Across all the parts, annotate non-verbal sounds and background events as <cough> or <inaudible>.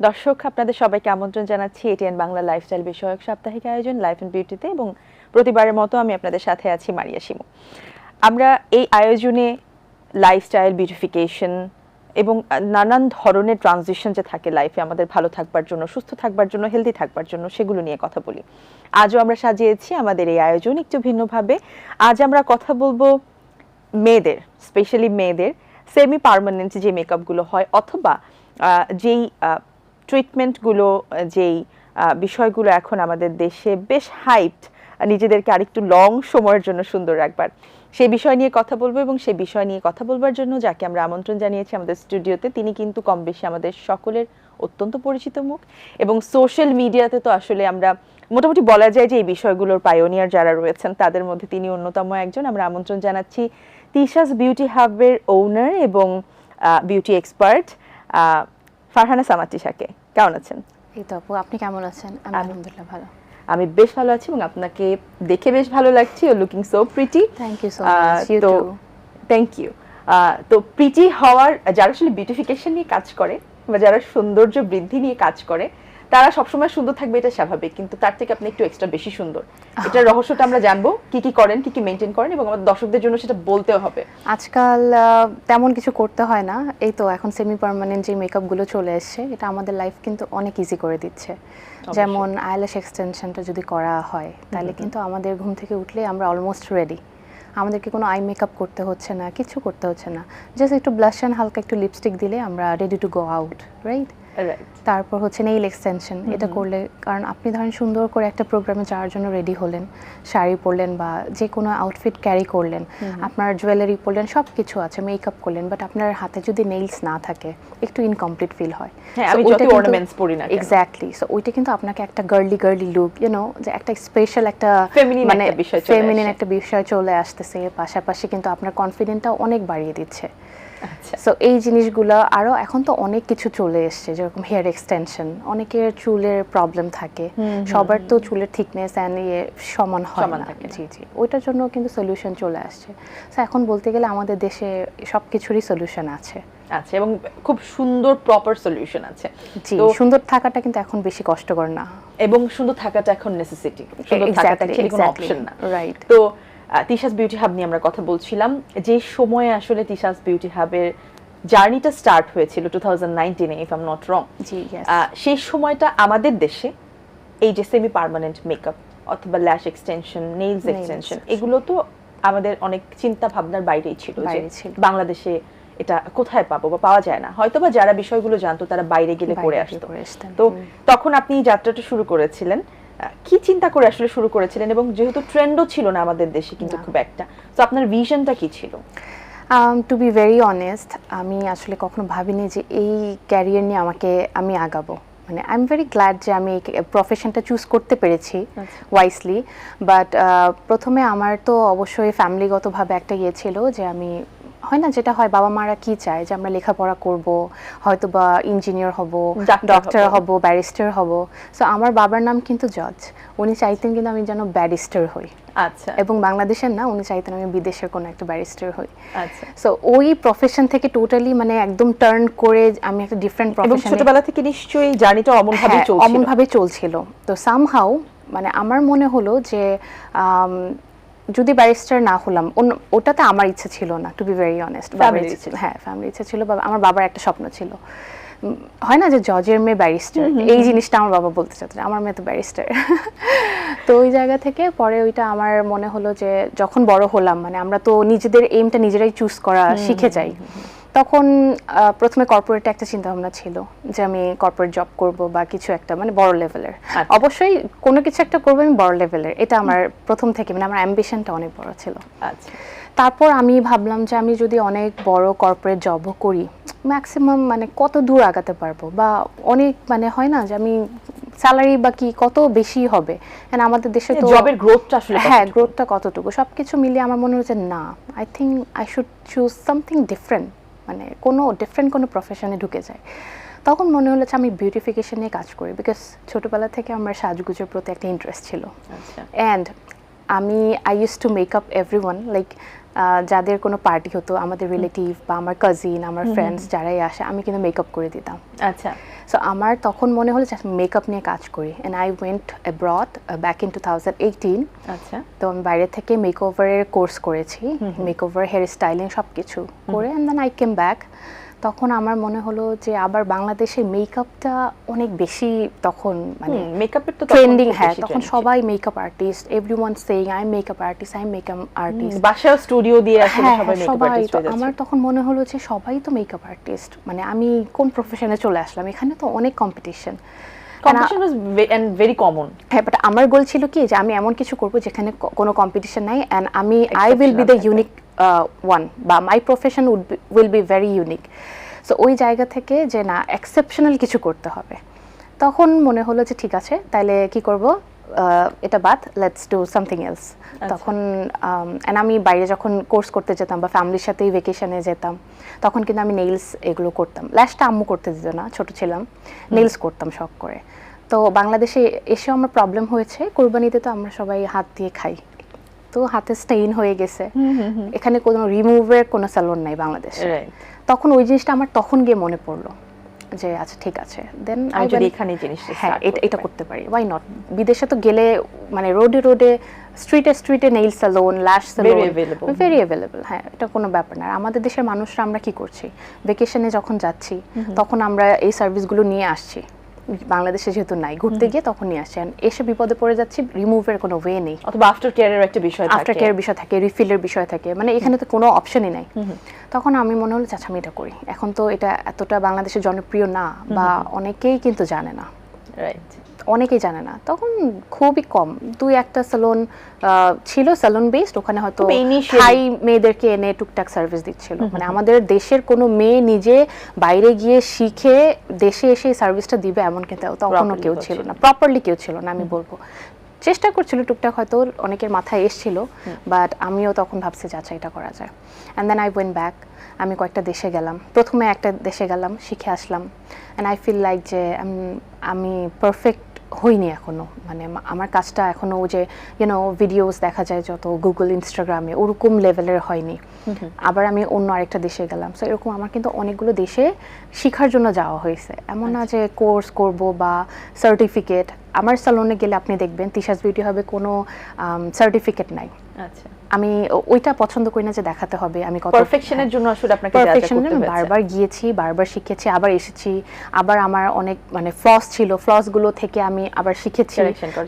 দর্শক, আপনাদের সবাইকে আমন্ত্রণ জানাচ্ছি এটিএন বাংলা লাইফস্টাইল বিষয়ক সাপ্তাহিক আয়োজন লাইফ অ্যান্ড বিউটিতে এবং প্রতিবারের মতো আমি আপনাদের সাথে আছি মারিয়া শিমু। আমরা এই আয়োজনে লাইফস্টাইল বিউটিফিকেশন এবং নানান ধরনের ট্রানজিশন যে থাকে লাইফে, আমাদের ভালো থাকবার জন্য, সুস্থ থাকবার জন্য, হেলদি থাকবার জন্য, সেগুলো নিয়ে কথা বলি। আজও আমরা সাজিয়েছি আমাদের এই আয়োজন একটু ভিন্নভাবে। আজ আমরা কথা বলব মেয়েদের স্পেশালি মেয়েদের সেমি পার্মানেন্ট যে মেকআপগুলো হয় অথবা যেই ট্রিটমেন্টগুলো যেই বিষয়গুলো এখন আমাদের দেশে বেশ হাইপড নিজেদেরকে আরেকটু লং সময়ের জন্য সুন্দর রাখবার। সেই বিষয় নিয়ে কথা বলব এবং সেই বিষয় নিয়ে কথা বলবার জন্য যাকে আমরা আমন্ত্রণ জানিয়েছি আমাদের স্টুডিওতে তিনি কিন্তু কম বেশি আমাদের সকলের অত্যন্ত পরিচিত মুখ এবং সোশ্যাল মিডিয়াতে তো আসলে আমরা মোটামুটি বলা যায় যে এই বিষয়গুলোর পায়োনিয়ার যারা রয়েছেন, তাদের মধ্যে তিনি অন্যতম একজন। আমরা আমন্ত্রণ জানাচ্ছি তিশাস বিউটি হাবের ওনার এবং বিউটি এক্সপার্ট ফারহানা সামাতিশাকে কেমন আছেন? এই তো আপু আপনি কেমন আছেন? আমি আলহামদুলিল্লাহ ভালো। আমি বেশ ভালো আছি এবং আপনাকে দেখে বেশ ভালো লাগছে। You looking so pretty thank you so much you তো টু থ্যাংক ইউ তো প্রিটি হওয়ার যারা আসলে বিউটিফিকেশন নিয়ে কাজ করে বা যারা সৌন্দর্য বৃদ্ধি নিয়ে কাজ করে তারা সবসময় সুন্দর থাকবে এটা স্বাভাবিক। কিন্তু তার থেকে আপনি একটু এক্সট্রা বেশি সুন্দর। এটার রহস্যটা আমরা জানব কি কি করেন কি কি মেনটেন করেন এবং আমাদের দর্শকদের জন্য সেটা বলতেও হবে। আজকাল তেমন কিছু করতে হয় না। এই তো এখন সেমি পার্মানেন্ট যে মেকআপগুলো চলে এসছে এটা আমাদের লাইফ কিন্তু অনেক ইজি করে দিচ্ছে। যেমন আইল্যাশ এক্সটেনশনটা যদি করা হয় তাহলে কিন্তু আমাদের ঘুম থেকে উঠলে আমরা অলমোস্ট রেডি আমাদেরকে কোনো আই মেকআপ করতে হচ্ছে না কিছু করতে হচ্ছে না। জাস্ট একটু ব্লাশ অ্যান্ড হালকা একটু লিপস্টিক দিলে আমরা ready to go out right right তারপর হচ্ছে নেইল এক্সটেনশন এটা করলে কারণ আপনি ধরেন সুন্দর করে একটা প্রোগ্রামে যাওয়ার জন্য রেডি হলেন শাড়ি পরলেন বা যে কোনো আউটফিট ক্যারি করলেন আপনার জুয়েলারি পরলেন সব কিছু আছে মেকআপ করলেন বাট আপনার হাতে যদি নেইলস না থাকে একটু ইনকমপ্লিট ফিল হয়। এক্স্যাক্টলি সো ওইটা কিন্তু আপনাকে একটা girly girly look you know যে একটা স্পেশাল একটা মানে একটা বিষয় চলে ফেমিনিন একটা বিষয় চলে আসতেছে পাশাপাশি কিন্তু আপনার কনফিডেন্টটাও অনেক বাড়িয়ে দিচ্ছে। সো এই জিনিসগুলো আরও এখন তো অনেক কিছু চলে এসছে যেরকম হেয়ার এক্সটেনশন অনেকের চুলের প্রবলেম থাকে। সবার তো চুলের থিকনেস অ্যান্ড ইয়ে সমান হয় না। জি জি। ওইটার জন্য কিন্তু সলিউশন চলে আসছে। সো এখন বলতে গেলে আমাদের দেশে সব কিছুরই সলিউশন আছে আচ্ছা এবং খুব সুন্দর প্রপার সলিউশন আছে। জি সুন্দর থাকাটা কিন্তু এখন বেশি কষ্টকর না। এবং সুন্দর থাকাটা এখন নেসেসিটি সুন্দর থাকাটা কোনো অপশন না। Right. তো তিশাস বিউটি হাব নিয়ে আমরা কথা বলছিলাম। যে সময়ে আসলে তিশাস বিউটি হাবের জার্নিটা স্টার্ট হয়েছিল two thousand নাইনটিনে if am not wrong ji সেই সময়টা আমাদের দেশে এই যে সেমি পার্মানেন্ট মেকআপ অথবা ল্যাশ এক্সটেনশন নেইলস এক্সটেনশন এগুলো তো আমাদের অনেক চিন্তা ভাবনার বাইরেই ছিল। বাংলাদেশে এটা কোথায় পাবো বা পাওয়া যায় না। হয়তো বা যারা বিষয়গুলো জানতো তারা বাইরে গেলে গিয়ে আসতো। তো তখন আপনি যাত্রাটা শুরু করেছিলেন। কি চিন্তা করে আসলে শুরু করেছিলেন? এবং যেহেতু ট্রেন্ডও ছিল না আমাদের দেশে কিন্তু খুব একটা। তো আপনার ভিশনটা কি ছিল? টু বি ভেরি অনেস্ট আমি আসলে কখনো ভাবিনি যে এই ক্যারিয়ার নিয়ে আমাকে আমি আগাবো। মানে আই এম ভেরি গ্ল্যাড যে আমি প্রফেশনটা চুজ করতে পেরেছি আচ্ছা। ওয়াইসলি বাট প্রথমে আমার তো অবশ্যই ফ্যামিলিগতভাবে একটা ইয়ে ছিল যে আমি হয় না যেটা হয় বাবা মারা কি চায় যে আমরা লেখাপড়া করব হয়তো বা ইঞ্জিনিয়ার হব ডাক্তার ডক্টর হব। ব্যারিস্টার হব। সো আমার বাবার নাম কিন্তু জজ উনি চাইতেন কিন্তু আমি যেন ব্যারিস্টার হই। আচ্ছা। এবং বাংলাদেশের না উনি চাইতেন আমি বিদেশের কোনো একটা ব্যারিস্টার হই। আচ্ছা। সো ওই প্রফেশন থেকে টোটালি মানে একদম টার্ন করে আমি একটা ডিফারেন্ট এবং ছোটবেলা থেকে নিশ্চয়ই জার্নিটা অমন ভাবে হ্যাঁ, চলছিল। অমনভাবে চলছিল। তো সামহাউ মানে আমার মনে হলো যে যদি ব্যারিস্টার না হলাম ওটাতে আমার ইচ্ছে ছিল না টু বি ভেরি অনেস্ট বাবার ইচ্ছা ছিল। হ্যাঁ ফ্যামিলি ইচ্ছে ছিল বা আমার বাবার একটা স্বপ্ন ছিল। হয় না যে জজের মেয়ে ব্যারিস্টার এই জিনিসটা আমার বাবা বলতে চাচ্ছে আমার মেয়ে তো ব্যারিস্টার তো ওই জায়গা থেকে পরে ওইটা আমার মনে হলো যে যখন বড় হলাম মানে আমরা তো নিজেদের এইমটা নিজেরাই চুজ করা শিখে যাই। তখন প্রথমে কর্পোরেটে একটা চিন্তা ভাবনা ছিল যে আমি কর্পোরেট জব করব বা কিছু একটা মানে বড় লেভেলের আচ্ছা। অবশ্যই কোনো কিছু একটা করব আমি বড় লেভেলের এটা আমার প্রথম থেকে মানে আমার অ্যাম্বিশনটা অনেক বড় ছিল। আচ্ছা। তারপর আমি ভাবলাম যে আমি যদি অনেক বড় কর্পোরেট জবও করি ম্যাক্সিমাম মানে কত দূর আগাতে পারব? বা অনেক মানে হয় না যে আমি স্যালারি বা কি কত বেশি হবে? আমাদের দেশে তো জবের গ্রোথটা আসলে হ্যাঁ গ্রোথটা কতটুকু? সব কিছু মিলিয়ে আমার মনে হচ্ছে না। I think I should choose something different মানে কোনো ডিফারেন্ট কোনো প্রফেশনে ঢুকে যায়। তখন মনে হলো যে আমি বিউটিফিকেশন নিয়ে কাজ করি বিকজ ছোটোবেলা থেকে আমার সাজগুজের প্রতি একটা ইন্টারেস্ট ছিল। আচ্ছা। অ্যান্ড আমি I use to make up every one like যাদের কোনো পার্টি হতো আমাদের রিলেটিভ বা আমার কাজিন আমার ফ্রেন্ডস যারাই আসে আমি কিন্তু মেকআপ করে দিতাম। আচ্ছা। সো আমার তখন মনে হলো জাস্ট মেকআপ নিয়ে কাজ করি। And I went abroad back in two thousand eighteen আচ্ছা। তো আমি বাইরে থেকে মেকওভারের কোর্স করেছি। মেকওভার হেয়ার স্টাইলিং সব কিছু করে and then I came back তখন আমার মনে হলো যে আবার বাংলাদেশে মেকআপটা অনেক বেশি তখন মানে মেকআপের তো ট্রেন্ডিং হ্যাঁ তখন সবাই makeup artist everyone saying I makeup artist I makeup artist বাসায় স্টুডিও দিয়ে আসলে হ্যাঁ সবাই হ্যাঁ, মেকআপ সবাই আর্টিস্ট আমার তখন মনে হলো যে সবাই তো মেকআপ আর্টিস্ট মানে আমি কোন প্রফেশনে চলে আসলাম? এখানে তো অনেক competition competition was and very common হ্যাঁ বাট আমার গোল ছিল কি যে আমি এমন কিছু করব যেখানে কোনো কম্পিটিশন নাই অ্যান্ড আমি I will be the unique one বা my profession would will be very unique so ওই জায়গা থেকে যে না এক্সেপশনাল কিছু করতে হবে। তখন মনে হলো যে ঠিক আছে তাহলে কি করব? এটা বাদ লেটস ডু সামথিং এলস তখন অ্যান্ড আমি বাইরে যখন কোর্স করতে যেতাম বা ফ্যামিলির সাথেই ভেকেশনে যেতাম তখন কিন্তু আমি নেইলস এগুলো করতাম। লাস্টটা আম্মু করতে দিত না ছোট ছিলাম। নেইলস করতাম শখ করে। তো বাংলাদেশে এসেও আমার প্রবলেম হয়েছে। কোরবানিতে তো আমরা সবাই হাত দিয়ে খাই। তো হাতে স্টেইন হয়ে গেছে। এখানে কোনো রিমুভের কোনো স্যালন নাই বাংলাদেশে। তখন ওই জিনিসটা আমার তখন গিয়ে মনে পড়ল যে আচ্ছা ঠিক আছে। দেন আমি যদি এখানে জিনিসটা হ্যাঁ এটা করতে পারি। ওয়াই নট বিদেশে তো গেলে মানে রোডে রোডে স্ট্রিটে স্ট্রিটে nail salon lash salon. Very available হ্যাঁ এটা কোনো ব্যাপার না। আমাদের দেশের মানুষরা আমরা কি করছি? ভেকেশনে যখন যাচ্ছি তখন আমরা এই সার্ভিসগুলো নিয়ে আসছি। বাংলাদেশে যেহেতু নাই ঘুরতে গিয়ে তখন নিয়ে আসেন এসে বিপদে পড়ে যাচ্ছি রিমুভের কোনো ওয়ে নেই। অথবা আফটার কেয়ারের একটা বিষয় আফটার কেয়ার বিষয় থাকে রিফিলের বিষয় থাকে। মানে এখানে তো কোনো অপশনই নাই। তখন আমি মনে হলো চাচা আমি এটা করি। এখন তো এটা এতটা বাংলাদেশে জনপ্রিয় না বা অনেকেই কিন্তু জানে না। রাইট অনেকেই জানে না। তখন খুবই কম। দুই একটা স্যালন ছিল স্যালন বেসড ওখানে হয়তো থাই মেয়েদেরকে এনে টুকটাক সার্ভিস দিচ্ছিল। মানে আমাদের দেশের কোনো মেয়ে নিজে বাইরে গিয়ে শিখে দেশে এসে সার্ভিসটা দিবে এমন কিন্তু তখনও কেউ ছিল না। প্রপারলি কেউ ছিল না আমি বলব। চেষ্টা করছিল টুকটাক হয়তো অনেকের মাথায় এসছিল বাট আমিও তখন ভাবছি যে আচ্ছা এটা করা যায়। And then I went back আমি কয়েকটা দেশে গেলাম। প্রথমে একটা দেশে গেলাম শিখে আসলাম। অ্যান্ড আই ফিল লাইক যে আমি পারফেক্ট হইনি এখনও। মানে আমার কাজটা এখনও ওই যে ইউনো ভিডিওস দেখা যায় যত গুগল ইনস্টাগ্রামে ওরকম লেভেলের হয়নি। আবার আমি অন্য আরেকটা দেশে গেলাম। সো এরকম আমার কিন্তু অনেকগুলো দেশে শেখার জন্য যাওয়া হয়েছে। এমন না যে কোর্স করব বা সার্টিফিকেট আমার স্যালনে গেলে আপনি দেখবেন তিশাস বিউটি হবে কোনো সার্টিফিকেট নাই। আচ্ছা। আমি ওইটা পছন্দ করি না যে দেখাতে হবে। আমি কত পারফেকশনের জন্য আসলে আপনাকে যা যা পারফেকশন করতে হয়েছে। বারবার গিয়েছি বারবার শিখেছি আবার এসেছি। আবার আমার অনেক মানে ফ্লস ছিল ফ্লসগুলো থেকে আমি আবার শিখেছি।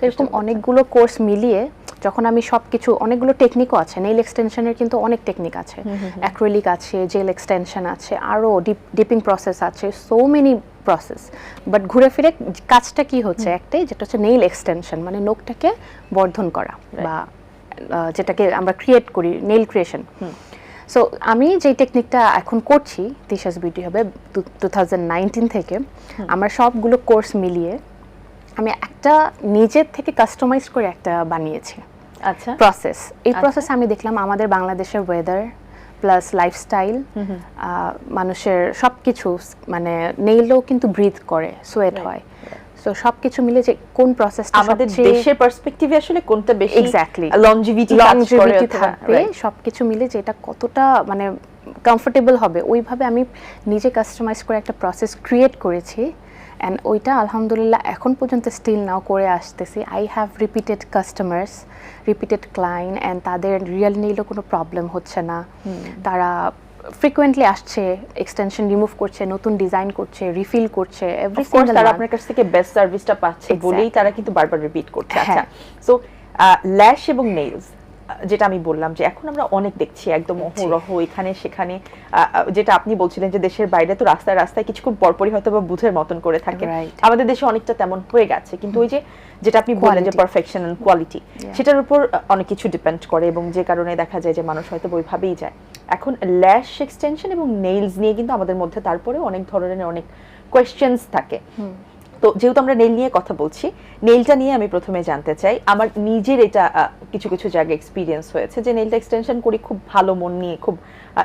এরকম অনেকগুলো কোর্স মিলিয়ে যখন আমি সবকিছু অনেকগুলো টেকনিকও আছে নেইল এক্সটেনশনের কিন্তু অনেক টেকনিক আছে। অ্যাক্রিলিক আছে জেল এক্সটেনশন আছে আরও ডিপ ডিপিং প্রসেস আছে সো মেনি প্রসেস বাট ঘুরে ফিরে কাজটা কি হচ্ছে একটাই যেটা হচ্ছে নেইল এক্সটেনশন মানে নখটাকে বর্ধন করা বা যেটাকে আমরা ক্রিয়েট করি নেইল ক্রিয়েশন সো আমি যে টেকনিকটা এখন করছি তিশাস বিউটি হবে টু থেকে আমার সবগুলো কোর্স মিলিয়ে আমি একটা নিজের থেকে কাস্টমাইজ করে একটা বানিয়েছি। আচ্ছা। প্রসেস এই আচ্ছা। প্রসেস আমি দেখলাম আমাদের বাংলাদেশের ওয়েদার প্লাস লাইফস্টাইল মানুষের সব কিছু মানে নেইলও কিন্তু ব্রিথ করে সোয়েট হয়। সো সব কিছু মিলে যে কোন প্রসেসটা আমাদের দেশের পার্সপেক্টিভে আসলে কোনটা বেশি Exactly. লংজিভিটি লংজিভিটি থাকবে সবকিছু মিলে যে এটা কতটা মানে কমফোর্টেবল হবে ওইভাবে আমি নিজে কাস্টমাইজ করে একটা প্রসেস ক্রিয়েট করেছি অ্যান্ড ওইটা আলহামদুলিল্লাহ এখন পর্যন্ত স্টিল নাও করে আসতেছি। I have repeated customers repeated client and তাদের রিয়েল নিলেও কোনো প্রবলেম হচ্ছে না। তারা ফ্রিকোয়েন্টলি আসছে এক্সটেনশন রিমুভ করছে নতুন ডিজাইন করছে রিফিল করছে এভরি সিঙ্গেল তারা আপনার কাছ থেকে বেস্ট সার্ভিসটা পাচ্ছে বলেই তারা কিন্তু বারবার রিপিট করছে। আচ্ছা। সো ল্যাশ এবং নেইলস যেটা আমি বললাম যে এখন আমরা অনেক দেখছি একদম অহরহ এখানে সেখানে যেটা আপনি বলছিলেন যে দেশের বাইরে তো রাস্তায় রাস্তায় কিছুক্ষণ পরপরই হয়তো বা বুথের মতন করে থাকে। আমাদের দেশে অনেকটা তেমন হয়ে গেছে কিন্তু ওই যে যেটা আপনি বললেন যে. পারফেকশন এন্ড কোয়ালিটি সেটার উপর অনেক কিছু ডিপেন্ড করে এবং যে কারণে দেখা যায় যে মানুষ হয়তো ওইভাবেই যায়। এখন ল্যাশ এক্সটেনশন এবং নেইলস নিয়ে কিন্তু আমাদের মধ্যে তারপরে অনেক ধরনের অনেক কোয়েশ্চেন্স থাকে। তো যেহেতু আমরা নেইল নিয়ে কথা বলছি নেইলটা নিয়ে আমি প্রথমে জানতে চাই আমার নিজের এটা কিছু কিছু জায়গায় এক্সপিরিয়েন্স হয়েছে যে নেইলটা এক্সটেনশন করি খুব ভালো মন নিয়ে খুব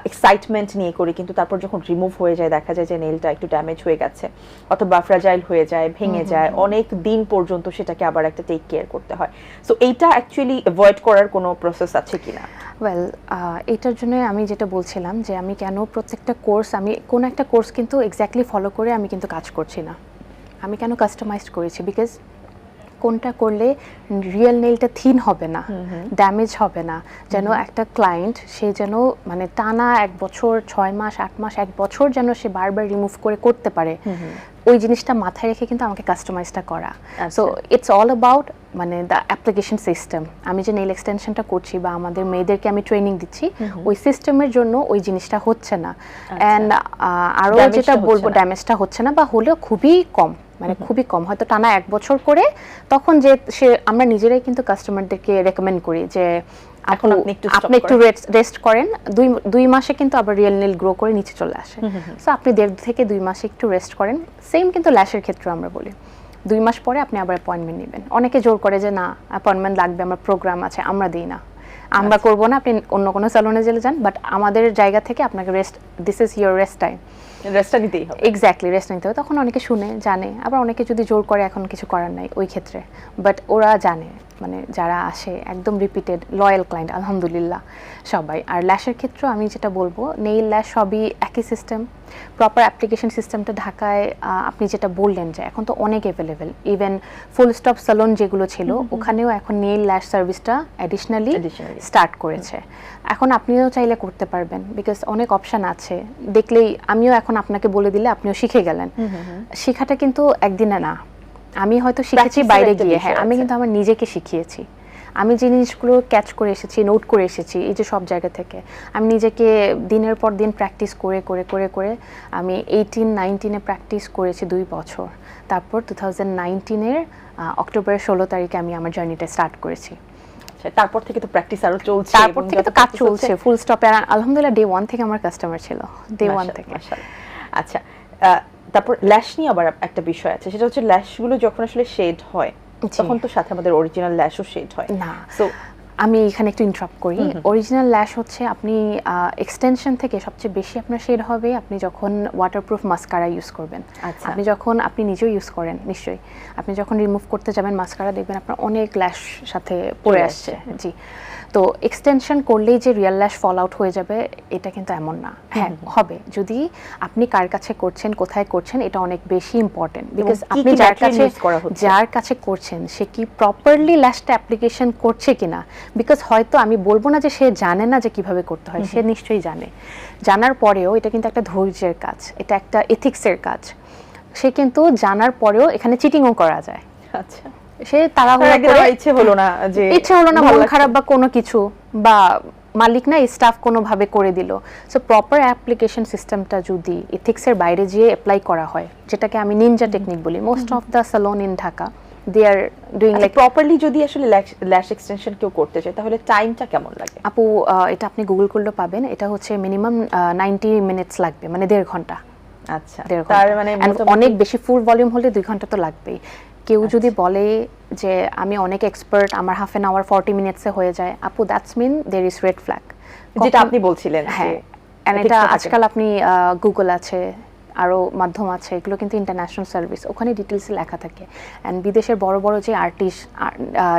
এক্সাইটমেন্ট নিয়ে করি কিন্তু তারপর যখন রিমুভ হয়ে যায় দেখা যায় যে নেইলটা একটু ড্যামেজ হয়ে গেছে অথবা ফ্রাজাইল হয়ে যায় ভেঙে যায় অনেক দিন পর্যন্ত সেটাকে আবার একটা টেক কেয়ার করতে হয়। সো এইটা অ্যাকচুয়ালি অ্যাভয়েড করার কোনো প্রসেস আছে কিনা? ওয়েল এটার জন্য আমি যেটা বলছিলাম যে আমি কেন প্রত্যেকটা কোর্স আমি কোন একটা কোর্স কিন্তু এক্স্যাক্টলি ফলো করে আমি কিন্তু কাজ করছি না। আমি কেন কাস্টমাইজড করেছি? বিকজ কোনটা করলে রিয়েল নেলটা থিন হবে না ড্যামেজ হবে না যেন একটা ক্লায়েন্ট সে যেন মানে টানা এক বছর ছয় মাস আট মাস এক বছর যেন সে বারবার রিমুভ করে করতে পারে ওই জিনিসটা মাথায় রেখে কিন্তু আমাকে কাস্টমাইজটা করা। সো ইটস অল অ্যাবাউট মানে দ্য অ্যাপ্লিকেশন সিস্টেম আমি যে নেল এক্সটেনশনটা করছি বা আমাদের মেয়েদেরকে আমি ট্রেনিং দিচ্ছি ওই সিস্টেমের জন্য ওই জিনিসটা হচ্ছে না। অ্যান্ড আরও Damage যেটা বলব ড্যামেজটা হচ্ছে না বা হলেও খুবই কম। মানে খুবই কম। হয়তো টানা এক বছর করে তখন যে সে আমরা নিজেরাই কিন্তু কাস্টমারদেরকে রেকমেন্ড করি যে এখন আপনি একটু আপনি একটু রেস্ট করেন। দুই দুই মাসে কিন্তু আবার রিয়েল নেল গ্রো করে নিচে চলে আসে। সো আপনি দেড় থেকে দুই মাসে একটু রেস্ট করেন। সেম কিন্তু ল্যাশের ক্ষেত্রে আমরা বলি। দুই মাস পরে আপনি আবার অ্যাপয়েন্টমেন্ট নেবেন। অনেকে জোর করে যে না অ্যাপয়েন্টমেন্ট লাগবে আমার প্রোগ্রাম আছে আমরা দিই না। আমরা। করব না আপনি অন্য কোনো স্যালনে জেলে যান বাট আমাদের জায়গা থেকে আপনাকে rest this is your rest time রেস্টটা নিতেই হবে। এক্স্যাক্টলি রেস্ট নিতে হবে। তখন অনেকে শুনে জানে। আবার অনেকে যদি জোর করে এখন কিছু করার নাই ওই ক্ষেত্রে। বাট ওরা জানে। মানে যারা আসে একদম রিপিটেড লয়াল ক্লায়েন্ট আলহামদুলিল্লাহ সবাই। আর ল্যাশের ক্ষেত্রেও আমি যেটা বলব নেইল ল্যাশ সবই একই সিস্টেম প্রপার অ্যাপ্লিকেশন সিস্টেমটা ঢাকায় আপনি যেটা বললেন যে এখন তো অনেক available even full stop salon যেগুলো ছিল ওখানেও এখন নেইল ল্যাশ সার্ভিসটা অ্যাডিশনালি স্টার্ট করেছে। এখন আপনিও চাইলে করতে পারবেন বিকজ অনেক অপশন আছে। দেখলেই আমিও এখন আপনাকে বলে দিলে আপনিও শিখে গেলেন। শেখাটা কিন্তু একদিনে না। আমি হয়তো শিখেছি বাইরে গিয়ে হ্যাঁ আমি কিন্তু আমার নিজেকে শিখিয়েছি। আমি জিনিসগুলো ক্যাচ করে এসেছি নোট করে এসেছি এই যে সব জায়গা থেকে। আমি নিজেকে দিনের পর দিন প্র্যাকটিস করে করে করে করে আমি এইটিন নাইনটিনে প্র্যাকটিস করেছি দুই বছর। তারপর টু থাউজেন্ড নাইনটিনের অক্টোবরের ষোলো তারিখে আমি আমার জার্নিটা স্টার্ট করেছি। আচ্ছা, তারপর থেকে তো প্র্যাকটিস আরও চলছে তারপর থেকে তো কাজ চলছে ফুল স্টপে আলহামদুলিল্লাহ ডে ওয়ান থেকে আমার কাস্টমার ছিল ডে ওয়ান থেকে। আচ্ছা তারপর ল্যাশ নিয়ে আবার একটা বিষয় আছে সেটা হচ্ছে ল্যাশগুলো যখন আসলে শেড হয় তখন তো সাথে আমাদের অরিজিনাল ল্যাশও শেড হয়। না। সো আমি এখানে একটু ইন্টারাপ্ট করি। অরিজিনাল ল্যাশ হচ্ছে আপনি এক্সটেনশন থেকে সবচেয়ে বেশি আপনার শেড হবে আপনি যখন ওয়াটারপ্রুফ মাস্কারা ইউজ করবেন। আচ্ছা। আপনি যখন আপনি নিজেও ইউজ করেন নিশ্চয়ই। আপনি যখন রিমুভ করতে যাবেন মাস্কারা দেখবেন আপনার অনেক ল্যাশ সাথে পড়ে আসছে। জি। তো এক্সটেনশন করলেই যে রিয়েল ল্যাশ ফল আউট হয়ে যাবে এটা কিন্তু এমন না। হ্যাঁ হবে। যদি আপনি কার কাছে করছেন কোথায় করছেন এটা অনেক বেশি ইম্পর্টেন্ট বিকজ আপনি যার কাছে? যার কাছে করছেন সে কি প্রপারলি ল্যাশটা অ্যাপ্লিকেশন করছে কিনা? বিকজ হয়তো আমি বলব না যে সে জানে না যে কীভাবে করতে হয় সে নিশ্চয়ই জানে। জানার পরেও এটা কিন্তু একটা ধৈর্যের কাজ এটা একটা এথিক্সের কাজ। সে কিন্তু জানার পরেও এখানে চিটিংও করা যায়। আচ্ছা। সে তাড়াহুড়া করে ইচ্ছে হলো না যে ইচ্ছে হলো না ভালো মন খারাপ বা কোনো কিছু বা মালিক না স্টাফ কোনোভাবে করে দিল। সো প্রপার অ্যাপ্লিকেশন সিস্টেমটা যদি এথিক্সের বাইরে যেয়ে অ্যাপ্লাই করা হয় যেটাকে আমি নিনজা টেকনিক বলি most of the salon in Dhaka they are doing like properly যদি আসলে ল্যাশ এক্সটেনশন কেউ করতে চায় তাহলে টাইমটা কেমন লাগে? আপু এটা আপনি গুগল করলে পাবেন। এটা হচ্ছে মিনিমাম নাইনটি মিনিটস লাগবে মানে দেড় ঘণ্টা। আচ্ছা দেড় তার ঘণ্টা মানে অনেক বেশি ফুল ভলিউম হলে দুই ঘণ্টা তো লাগবেই। কেউ যদি বলে যে আমি অনেক এক্সপার্ট আমার হাফ এন আওয়ার ফর্টি মিনিটসে হয়ে যায় আপু that's mean there is red flag যেটা আপনি বলছিলেন হ্যাঁ এটা আজকাল আপনি গুগল আছে আরও মাধ্যম আছে এগুলো কিন্তু ইন্টারন্যাশনাল সার্ভিস ওখানে ডিটেলসে লেখা থাকে। অ্যান্ড বিদেশের বড় বড় যে আর্টিস্ট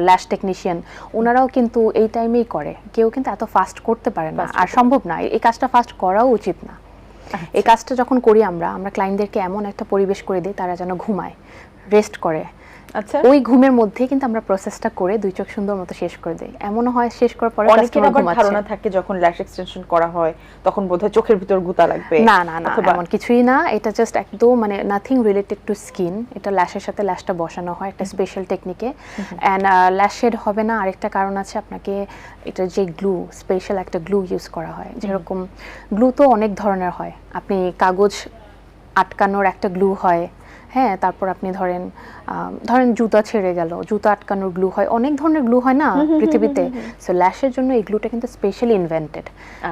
ল্যাশ টেকনিশিয়ান ওনারাও কিন্তু এই টাইমেই করে। কেউ কিন্তু এত ফাস্ট করতে পারে না আর সম্ভব না এই কাজটা ফাস্ট করাও উচিত না। এই কাজটা যখন করি আমরা আমরা ক্লায়েন্টদেরকে এমন একটা পরিবেশ করে দিই তারা যেন ঘুমায়। রেস্ট করে। আচ্ছা। ওই ঘুমের মধ্যেই কিন্তু আমরা প্রসেসটা করে দুই চোখ সুন্দর মতো শেষ করে দিই। এমনও হয় শেষ করার পরে আবার ঘুমাচ্ছে। ধারণা থাকে যখন ল্যাশ এক্সটেনশন করা হয় তখন বোধহয় চোখের ভিতর গুতা লাগবে। না না না এমন কিছুই না। এটা জাস্ট একদম মানে নাথিং রিলেটেড টু স্কিন এটা ল্যাশের সাথে ল্যাশটা বসানো হয় একটা স্পেশাল টেকনিকে অ্যান্ড ল্যাশ শেড হবে না। আরেকটা কারণ আছে আপনাকে এটা যে গ্লু স্পেশাল একটা গ্লু ইউজ করা হয়। যেরকম গ্লু তো অনেক ধরনের হয়। আপনি কাগজ আটকানোর একটা গ্লু হয়। হ্যাঁ তারপর আপনি ধরেন ধরেন জুতা ছেড়ে গেল জুতা আটকানোর গ্লু হয় অনেক ধরনের গ্লু হয় না পৃথিবীতে? সো ল্যাশের জন্য এই গ্লুটা কিন্তু স্পেশালি ইনভেন্টেড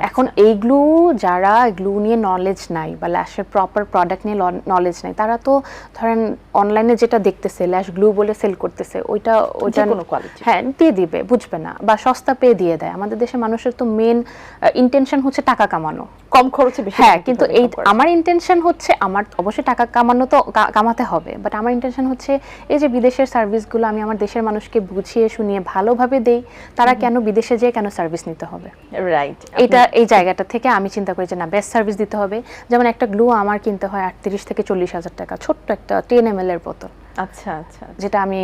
এখন এই গ্লু যারা গ্লু নিয়ে নলেজ নাই বা ল্যাশের প্রপার প্রোডাক্ট নিয়ে নলেজ নাই তারা তো ধরেন অনলাইনে যেটা দেখতেছে ল্যাশ গ্লু বলে সেল করতেছে ওইটা ওইটা। হ্যাঁ দিয়ে দিবে বুঝবে না বা সস্তা পেয়ে দিয়ে দেয়। আমাদের দেশের মানুষের তো মেন ইন্টেনশন হচ্ছে টাকা কামানো। কম খরচে বেশি হ্যাঁ কিন্তু এই আমার ইন্টেনশন হচ্ছে আমার অবশ্যই টাকা কামানো তো কামাতে হবে বাট আমার ইন্টেনশন হচ্ছে এই যে বিদেশের সার্ভিসগুলো আমি আমার দেশের মানুষকে বুঝিয়ে শুনিয়ে ভালোভাবে দেই তারা কেন বিদেশে যেয়ে কেন সার্ভিস নিতে হবে? রাইট এটা এই জায়গাটা থেকে আমি চিন্তা করি যে না বেস্ট সার্ভিস দিতে হবে। যেমন একটা গ্লু আমার কিনতে হয় আটত্রিশ থেকে চল্লিশ হাজার টাকা ছোট্ট একটা টেন এম এল এর বোতল। আচ্ছা আচ্ছা যেটা আমি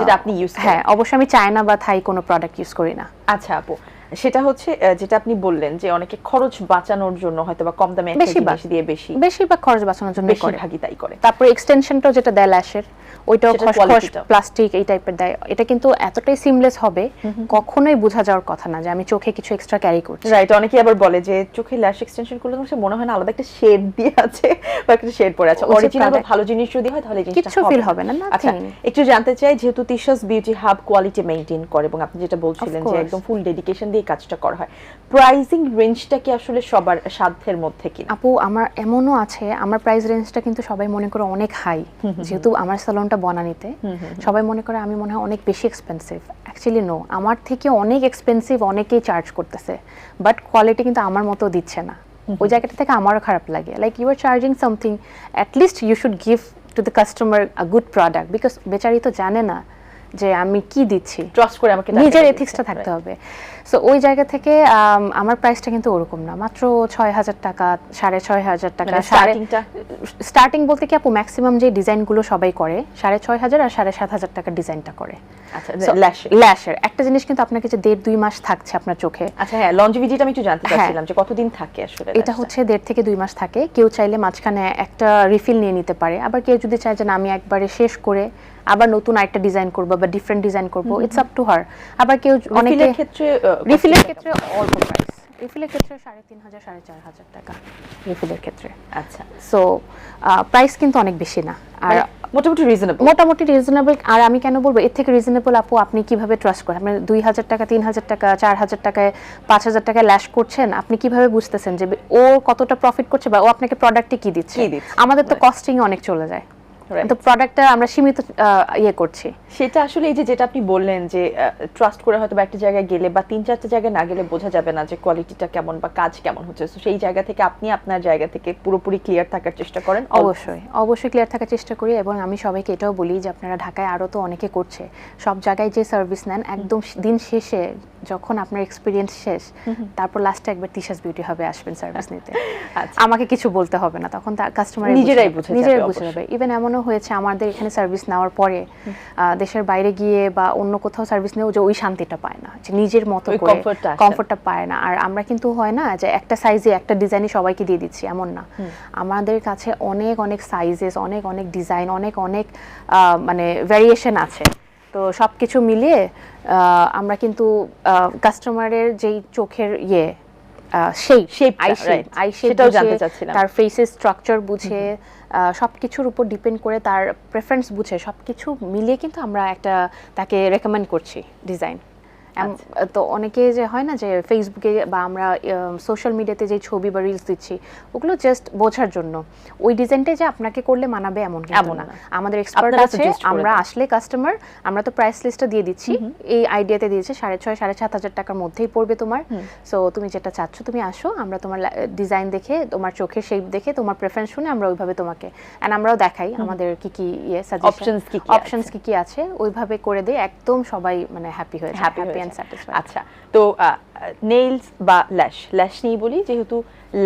যেটা আপনি করেন। হ্যাঁ অবশ্যই আমি চায়না বা থাই কোনো প্রোডাক্ট ইউজ করি না। আচ্ছা আপু সেটা হচ্ছে যেটা আপনি বললেন যে অনেকে খরচ বাঁচানোর জন্য হয়তো বা কম দামে বেশিরভাগ। দিয়ে বেশি। বেশিরভাগ খরচ বাঁচানোর জন্য করে। বেশিরভাগই তাই করে। তারপর এক্সটেনশনটাও যেটা দেয় ল্যাশের ওইটাও খসখস প্লাস্টিক এই টাইপের দেয়। এটা কিন্তু এতটাই সিমলেস হবে কখনোই বোঝা যাওয়ার কথা না যে আমি চোখে কিছু এক্সট্রা ক্যারি করছি। রাইট অনেকে আবার বলে যে চোখে ল্যাশ এক্সটেনশন করলে তোমার মনে হয় না আলাদা একটা শেড দিয়ে আছে বা একটা শেড পড়ে আছে। অরিজিনাল ভালো জিনিস যদি হয় তাহলে কিচ্ছু feel হবে না, আচ্ছা একটু জানতে চাই যেহেতু Tisha's beauty hub quality maintain করে এবং আপনি যেটা বলছিলেন যে একদম ফুল ডেডিকেশন দিয়ে কাজটা করা হয় প্রাইসিং রেঞ্জটা কি আসলে সবার সাধ্যের মধ্যে কি আপু আমার এমনও আছে আমার প্রাইস রেঞ্জটা কিন্তু সবাই মনে করে অনেক হাই যেহেতু আমার সালনটা বনানিতে। সবাই মনে করে আমি মনে হয় অনেক বেশি এক্সপেন্সিভ অ্যাকচুয়ালি নো আমার থেকে অনেক এক্সপেন্সিভ অনেকেই চার্জ করতেছে। বাট কোয়ালিটি কিন্তু আমার মতো দিচ্ছে না। ওই জায়গাটা থেকে আমারও খারাপ লাগে। Like you are charging something at least you should give to the customer a good product because বেচারি তো জানে না যে আমি কি দিচ্ছি? ট্রাস্ট করে আমাকে নিজের এথিক্সটা থাকতে হবে। সো ওই জায়গা থেকে আমার প্রাইসটা কিন্তু ওরকম না। মাত্র ছয় হাজার টাকা সাড়ে ছয় হাজার টাকা মানে স্টার্টিং বলতে কি আপু ম্যাক্সিমাম যে ডিজাইনগুলো সবাই করে সাড়ে ছয় হাজার আর সাড়ে সাত হাজার টাকার ডিজাইনটা করে। আচ্ছা ল্যাশের একটা জিনিস কিন্তু আপনাকে যে দেড় দুই মাস থাকছে আপনার চোখে। আচ্ছা হ্যাঁ লঞ্জিভিটিটা আমি একটু জানতে হ্যাঁ। চাচ্ছিলাম যে কতদিন থাকে আসলে এটা হচ্ছে দেড় থেকে দুই মাস থাকে। কেউ চাইলে মাঝখানে একটা রিফিল নিয়ে নিতে পারে। আবার কেউ যদি চায় যে আমি একবারে শেষ করে আবার নতুন আরেকটা ডিজাইন করব বা ডিফারেন্ট ডিজাইন করব ইটস আপ টু হার আবার কেউ অনেকে ক্ষেত্রে রিফিলের ক্ষেত্রে অল্প প্রাইস রিফিলের ক্ষেত্রে সাড়ে তিন হাজার সাড়ে চার হাজার টাকা রিফিলের ক্ষেত্রে। আচ্ছা। সো প্রাইস কিন্তু অনেক বেশি না। আর মানে মোটামুটি রিজনেবল মোটামুটি রিজনেবল আর আমি কেন বলব এর থেকে রিজনেবল আপু আপনি কীভাবে ট্রাস্ট করেন? আপনি দুই হাজার টাকা তিন হাজার টাকা চার হাজার টাকায় পাঁচ হাজার টাকায় ল্যাশ করছেন? আপনি কীভাবে বুঝতেছেন যে ও কতটা প্রফিট করছে বা ও আপনাকে প্রোডাক্টে কি দিচ্ছে? আমাদের তো কস্টিং অনেক চলে যায়. তো প্রোডাক্টটা আমরা সীমিত ইয়ে করছি। সেটা আসলে এই যে যেটা আপনি বললেন যে ট্রাস্ট করে হয়তো বা একটা জায়গায় গেলে বা তিন চারটা জায়গায় না গেলে বোঝা যাবে না যে কোয়ালিটিটা কেমন বা কাজ কেমন হচ্ছে। তো সেই জায়গা থেকে আপনি আপনার জায়গা থেকে পুরোপুরি ক্লিয়ার থাকার চেষ্টা করেন। অবশ্যই অবশ্যই ক্লিয়ার থাকার চেষ্টা করি এবং আমি সবাইকে এটাও বলি যে আপনারা ঢাকায় আরও তো অনেকে করছে। সব জায়গায় যে সার্ভিস নেন একদম দিন শেষে যখন আপনার এক্সপিরিয়েন্স শেষ তারপর লাস্টে একবার তিশাস বিউটি হবে আসবেন সার্ভিস <laughs> নিতে। আচ্ছা। আমাকে কিছু বলতে হবে না তখন তার কাস্টমার নিজেরাই বুঝে নিজেরাই বুঝে। যাবে। ইভেন এমনও হয়েছে আমাদের এখানে সার্ভিস নেওয়ার পরে দেশের বাইরে গিয়ে বা অন্য কোথাও সার্ভিস নেও যে ওই শান্তিটা পায় না যে নিজের মতো করে। কমফোর্টটা পায় না। আর আমরা কিন্তু হয় না যে একটা সাইজে একটা ডিজাইনই সবাইকে দিয়ে দিচ্ছি এমন না। আমাদের কাছে অনেক অনেক সাইজেস অনেক অনেক ডিজাইন অনেক অনেক মানে ভ্যারিয়েশন আছে। তো সব কিছু মিলিয়ে আমরা কিন্তু কাস্টমারের যেই চোখের ইয়ে সেই Shape-টা, আই সেটাও তার ফেসের স্ট্রাকচার বুঝে সব কিছুর উপর ডিপেন্ড করে তার প্রেফারেন্স বুঝে সব কিছু মিলিয়ে কিন্তু আমরা একটা তাকে রেকমেন্ড করছি ডিজাইন। তো অনেকে যে হয় না যে ফেসবুকে বা আমরা সোশ্যাল মিডিয়াতে যে ছবি বা রিলস দিচ্ছি ওগুলো জাস্ট বোঝার জন্য। ওই ডিজাইনটাই যে আপনাকে করলে মানাবে এমন কিন্তু না। আমাদের এক্সপার্ট আছে আমরা আসলে কাস্টমার আমরা তো প্রাইস লিস্টটা দিয়ে দিচ্ছি। এই আইডিয়াতে দিয়েছে সাড়ে ছয় সাড়ে সাত হাজার টাকার মধ্যেই পড়বে তোমার। সো তুমি যেটা চাচ্ছ তুমি আসো আমরা তোমার ডিজাইন দেখে তোমার চোখের শেপ দেখে তোমার প্রেফারেন্স শুনে আমরা ওইভাবে তোমাকে অ্যান্ড আমরাও দেখাই আমাদের কি কি ইয়ে কি অপশনস কি কি আছে ওইভাবে করে দিই একদম সবাই মানে হ্যাপি হয়ে হ্যাপি অ্যান্ড স্যাটিসফাইড আচ্ছা তো নেইলস বা ল্যাশ ল্যাশ নিয়ে বলি যেহেতু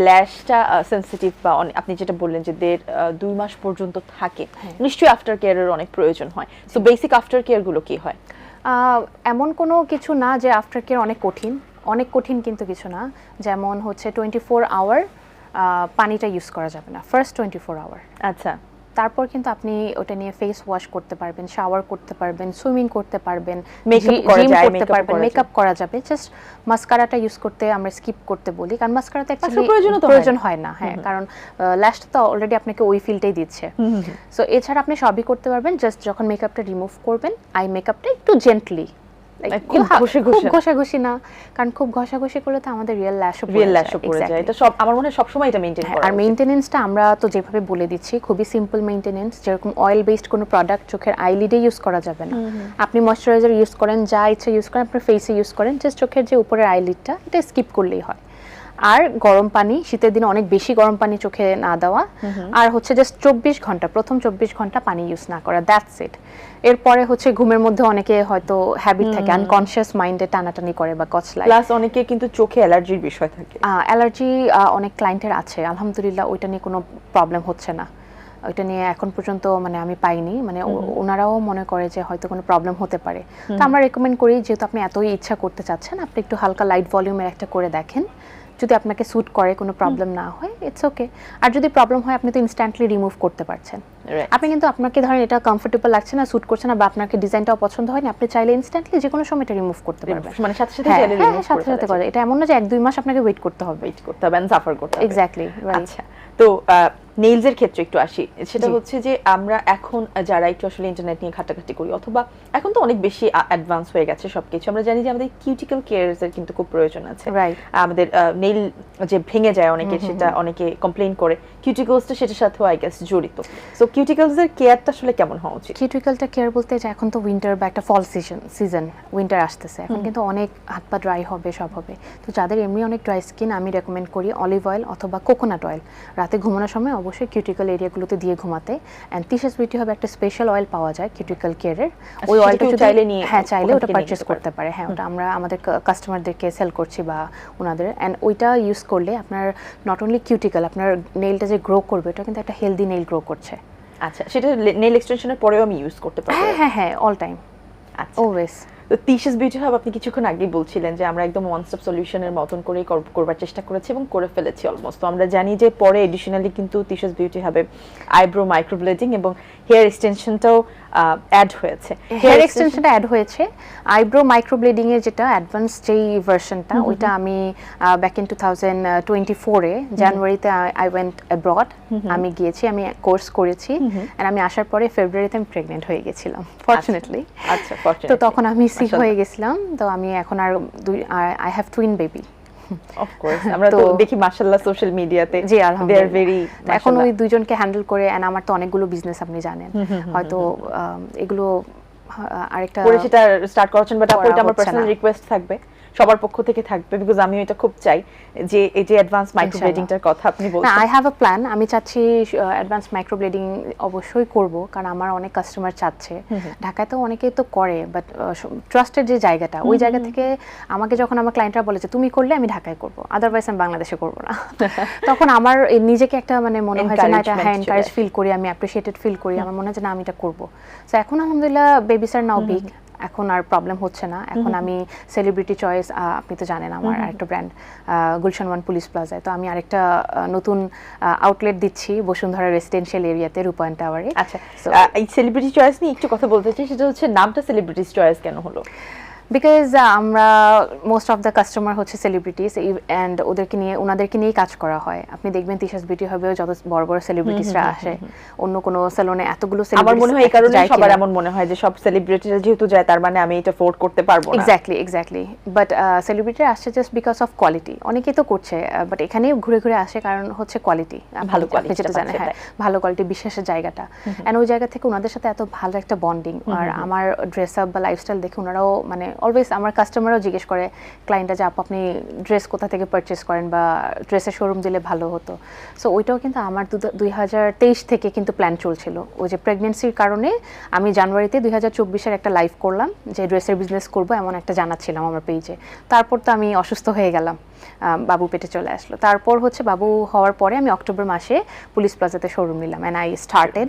ল্যাশটা সেনসিটিভ বা আপনি যেটা বললেন যে দেড় দুই মাস পর্যন্ত থাকে হ্যাঁ। নিশ্চয়ই আফটার কেয়ারের অনেক প্রয়োজন হয়। তো বেসিক আফটার কেয়ারগুলো কি হয়? এমন কোনো কিছু না যে আফটার কেয়ার অনেক কঠিন অনেক কঠিন কিন্তু কিছু না। যেমন হচ্ছে টোয়েন্টি ফোর আওয়ার পানিটা ইউজ করা যাবে না। ফার্স্ট টোয়েন্টি ফোর আওয়ার আচ্ছা। তারপর কিন্তু আপনি ওটা নিয়ে ফেস ওয়াশ করতে পারবেন শাওয়ার করতে পারবেন সুইমিং করতে পারবেন করতে মেকআপ করা যাবে। জাস্ট মাস্কারাটা ইউজ করতে আমরা স্কিপ করতে বলি কারণ মাস্কারাতে তো প্রয়োজন হয় না। হ্যাঁ কারণ ল্যাশটা তো অলরেডি আপনাকে ওই ফিলটাই দিচ্ছে। সো এছাড়া আপনি সবই করতে পারবেন জাস্ট যখন মেকআপটা রিমুভ করবেন আই মেকআপটা একটু জেন্টলি খুব। ঘষাঘষি। না কারণ খুব ঘষাঘষি করলে তো আমাদের রিয়েল ল্যাশও রিয়েল ল্যাশও পড়ে যায়। এটা সব আমার মনে হয় সবসময় এটা মেনটেন হ্যাঁ, করা আর মেইনটেনেন্সটা আমরা তো যেভাবে বলে দিচ্ছি খুবই সিম্পল মেইনটেনেন্স যেরকম অয়েল বেসড কোনো প্রোডাক্ট চোখের আইলিডে ইউজ করা যাবে না। আপনি ময়শ্চারাইজার ইউজ করেন যা ইচ্ছা ইউজ করেন আপনার ফেসে ইউজ করেন জাস্ট চোখের যে উপরের আইলিডটা এটা স্কিপ করলেই হয়। আর গরম পানি শীতের দিনে অনেক বেশি গরম পানি চোখে না দেওয়া। আর হচ্ছে জাস্ট চব্বিশ ঘণ্টা প্রথম চব্বিশ ঘণ্টা পানি ইউজ না করা দ্যাটস ইট এরপরে হচ্ছে ঘুমের মধ্যে অনেকে হয়তো হ্যাবিট থাকে আনকনসিয়াস মাইন্ডে টানাটানি করে বা কচলায় প্লাস অনেকে কিন্তু চোখে অ্যালার্জির বিষয় থাকে। অ্যালার্জি অনেক ক্লায়েন্টের আছে আলহামদুলিল্লাহ ওইটা নিয়ে কোনো প্রবলেম হচ্ছে না। ওইটা নিয়ে এখন পর্যন্ত মানে আমি পাইনি মানে ওনারাও মনে করে যে হয়তো কোনো প্রবলেম হতে পারে। তো আমরা রেকমেন্ড করি যেহেতু আপনি এতই ইচ্ছা করতে চাচ্ছেন আপনি একটু হালকা লাইট ভলিউমের একটা করে দেখেন। যদি আপনাকে স্যুট করে কোনো প্রবলেম না হয় ইটস ওকে আর যদি প্রবলেম হয় আপনি তো ইনস্ট্যান্টলি রিমুভ করতে পারছেন. আপনি কিন্তু আপনাকে ধরেন এটা কমফোর্টেবল লাগছে না স্যুট করছে না বা আপনাকে ডিজাইনটাও পছন্দ হয়নি আপনি চাইলে ইনস্ট্যান্টলি যে কোনো সময় এটা রিমুভ করতে পারবেন। মানে সাথে সাথে হ্যাঁ চাইলে রিমুভ remove সাথে সাথে করে। এটা এমন না যে এক দুই মাস আপনাকে ওয়েট করতে হবে। ওয়েট করতে হবে এন্ড সাফার করতে হবে। এক্স্যাক্টলি আচ্ছা তো নেইলস এর ক্ষেত্রে একটু আসি। সেটা হচ্ছে যে আমরা এখন যারা একটু আসলে ইন্টারনেট নিয়ে ঘাটাঘাটি করি অথবা এখন তো অনেক বেশি অ্যাডভান্স হয়ে গেছে সবকিছু আমরা জানি যে আমাদের কিউটিক্যাল কেয়ারস এর কিন্তু খুব প্রয়োজন আছে। আমাদের নেইল যে ভেঙে যায় অনেকে সেটা অনেকে কমপ্লেইন করে। কিউটিকলসটা সেটার সাথেও আই গেস জড়িত। সো কিউটিকলস এর কেয়ারটা আসলে কেমন হওয়া উচিত? কিউটিক্যালটা কেয়ার বলতে যে এখন তো উইন্টার বা একটা ফল সিজন সিজন উইন্টার আসতেছে। এখন কিন্তু অনেক হাত পা ড্রাই হবে সব হবে। তো যাদের এমনি অনেক ড্রাই স্কিন আমি রেকমেন্ড করি অলিভ অয়েল অথবা কোকোনাট অয়েল রাতে ঘুমানোর সময় অবশ্যই কিউটিক্যাল এরিয়াগুলোতে দিয়ে ঘুমাতে। অ্যান্ড তিশাস বিউটি হবে একটা স্পেশাল অয়েল পাওয়া যায় কিউটিক্যাল কেয়ারের ওই অয়েলটা যদি চাইলে নিয়ে- হ্যাঁ চাইলে ওটা পারচেস করতে পারে। হ্যাঁ ওটা আমরা আমাদের কাস্টমারদেরকে সেল করছি বা ওনাদের। অ্যান্ড ওইটা ইউজ করলে আপনার নট অনলি কিউটিক্যাল আপনার নেইলটা যে গ্রো করবে ওটা কিন্তু একটা হেলদি নেইল গ্রো করছে। আচ্ছা সেটা নেল এক্সটেনশনের পরেও আমি ইউজ করতে পারি হ্যাঁ হ্যাঁ হ্যাঁ অল টাইম আচ্ছা। অলওয়েজ তো তিশাস বিউটি হাব আপনি কিছুক্ষণ আগেই বলছিলেন যে আমরা একদম ওয়ান স্টপ সলিউশনের মতন করে, করবার চেষ্টা করেছি এবং করে ফেলেছি অলমোস্ট তো আমরা জানি যে পরে এডিশনালি কিন্তু তিশাস বিউটি হাবে আইব্রো মাইক্রোব্লেডিং এবং হেয়ার এক্সটেনশনটাও অ্যাড হয়েছে। হেয়ার এক্সটেনশনটা অ্যাড হয়েছে। আইব্রো মাইক্রোব্লেডিং এর যেটা অ্যাডভান্স যেই ভার্সনটা ওইটা আমি back in two thousand twenty ফোরে জানুয়ারিতে আই ওয়েন্ট অ্যাব্রড আমি গিয়েছি আমি কোর্স করেছি। and আমি আসার পরে ফেব্রুয়ারিতে আমি প্রেগনেন্ট হয়ে গেছিলাম ফর্চুনেটলি আচ্ছা তো তখন আমি সিক মাশাআল্লাহ। হয়ে গেছিলাম। তো আমি এখন আর দুই আই হ্যাভ টুইন বেবি <laughs> <laughs> আমরা তো দেখি মাশাআল্লাহ সোশ্যাল মিডিয়াতে জি আলহামদুলিল্লাহ। এখন ওই দুইজনকে হ্যান্ডেল করে এন্ড আমার তো অনেকগুলো বিজনেস আপনি জানেন। হয়তো এগুলো আরেকটা পরিচিতা সেটা স্টার্ট করছেন বাট করা আপু এটা আমার পার্সোনাল রিকোয়েস্ট থাকবে। সবার পক্ষ থেকে থাকবে বিকজ আমি এটা খুব চাই যে এই যে অ্যাডভান্স মাইক্রোব্লেডিংটার কথা আপনি বলছেন। আই হ্যাভ আ প্ল্যান আমি চাচ্ছি অ্যাডভান্স মাইক্রোব্লেডিং অবশ্যই করব কারণ আমার অনেক কাস্টমার চাচ্ছে। ঢাকায় তো অনেকেই তো করে বাট ট্রাস্টের যে জায়গাটা ওই জায়গা থেকে আমাকে যখন আমার ক্লায়েন্টরা বলেছে তুমি করলে আমি ঢাকায় করব আদারওয়াইজ আমি বাংলাদেশে করব না। <laughs> তখন আমার নিজেকে একটা মানে মনে হয় যে না এটা হ্যাঁ এনকারেজ ফিল করি আমি অ্যাপ্রিসিয়েটেড ফিল করি। আমার মনে হয় যে না আমি এটা করব। সো এখন আলহামদুলিল্লাহ বেবি স্যার নাও বিগ এখন আর প্রবলেম হচ্ছে না। এখন আমি সেলিব্রিটি চয়েস আপনি তো জানেন আমার আরেকটা ব্র্যান্ড গুলশান ওয়ান পুলিশ প্লাজায় তো আমি আরেকটা নতুন আউটলেট দিচ্ছি বসুন্ধরা রেসিডেন্সিয়াল এরিয়াতে রূপায়ণ টাওয়ারে। আচ্ছা এই সেলিব্রিটি চয়েস নিয়ে একটু কথা বলতে চাই সেটা হচ্ছে নামটা সেলিব্রিটি চয়েস কেন হলো? বিকজ আমরা মোস্ট অফ দ্য কাস্টমার হচ্ছে সেলিব্রিটিস অ্যান্ড ওদেরকে নিয়ে ওনাদেরকে নিয়েই কাজ করা হয়। আপনি দেখবেন তিশাস বিউটি হবেও যত বড় বড় সেলিব্রিটিসরা আসে অন্য কোনো সেলুনে এতগুলো আমার মনে হয় এই কারণে সবার এমন মনে হয় যে সব সেলিব্রিটিরা যেহেতু যায় তার মানে আমি এটা ফোর্ড করতে পারব না। এক্স্যাক্টলি এক্স্যাক্টলি বাট সেলিব্রিটি আসছে জাস্ট বিকজ অফ কোয়ালিটি অনেকেই তো করছে বাট এখানেই ঘুরে ঘুরে আসে কারণ হচ্ছে কোয়ালিটি ভালো quality যেটা জানেন হ্যাঁ ভালো কোয়ালিটি বিশ্বাসের জায়গাটা। অ্যান্ড ওই জায়গা থেকে ওনাদের সাথে এত ভালো একটা বন্ডিং আর আমার ড্রেস আপ বা লাইফস্টাইল দেখে ওনারাও মানে অলওয়েজ আমার কাস্টমাররাও জিজ্ঞেস করে ক্লায়েন্টরা যে আপু, আপনি ড্রেস কোথা থেকে পারচেস করেন বা ড্রেসের শোরুম দিলে ভালো হতো? সো ওইটাও কিন্তু আমার দুই তেইশ থেকে কিন্তু প্ল্যান চলছিল। ওই যে প্রেগনেন্সির কারণে আমি জানুয়ারিতে দুই হাজার চব্বিশের একটা লাইভ করলাম, যে ড্রেসের বিজনেস করব এমন একটা জানাচ্ছিলাম আমার পেজে তারপর তো আমি অসুস্থ হয়ে গেলাম। বাবু পেটে চলে আসলো। তারপর হচ্ছে বাবু হওয়ার পরে আমি অক্টোবর মাসে পুলিশ প্লাজাতে শোরুম নিলাম অ্যান্ড আই স্টার্টেড